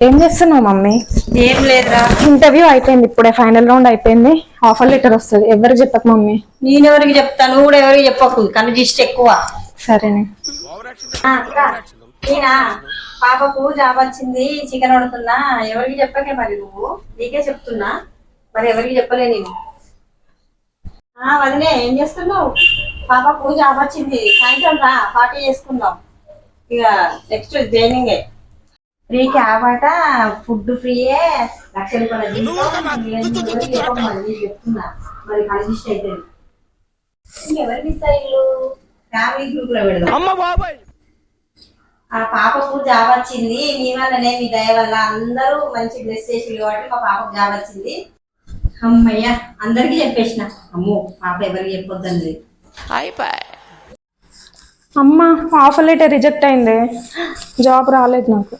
ఏం చేస్తున్నావు మమ్మీ? ఏం లేదురా. ఇంటర్వ్యూ అయిపోయింది ఇప్పుడే ఫైనల్ రౌండ్ అయిపోయింది. ఆఫర్ లెటర్ వస్తుంది. ఎవరు చెప్పకు మమ్మీ? నేనెవరికి చెప్తాను నువ్వు కూడా ఎవరికి చెప్పకు. కన్ను దిష్టి ఎక్కువ. సరేనే. నేనా పాపకు జాబ్ వచ్చింది చికెన్ వండుతున్నా. ఎవరికి చెప్పకే మరి నువ్వు? నీకే చెప్తున్నా. మరి ఎవరికి చెప్పలే నేను. ఆ వదిలే ఏం చేస్తున్నావు? పాపకు జాబ్ వచ్చింది. సాయంత్రం రా పార్టీ చేసుకుందాం. ఇక నెక్స్ట్ జాయినింగే ఫ్రీ క్యాబ్ అట ఫుడ్ ఫ్రీయే లక్ష రూపాయల జీతం మరి చెప్తున్నా అయితే ఫ్యామిలీ గ్రూప్లో పెడదాం. ఆ పాపకు జాబ్ వచ్చింది. మీ వల్లనే మీ దయ వల్ల అందరూ మంచి బ్లెస్ చేసి కాబట్టి మా పాపకు జాబ్ వచ్చింది. అమ్మయ్య అందరికీ చెప్పేసిన. అమ్మో పాప ఎవరికి చెప్పొద్దండి. అమ్మ ఆఫర్ లెటర్ రిజెక్ట్ అయింది. జాబ్ రాలేదు నాకు.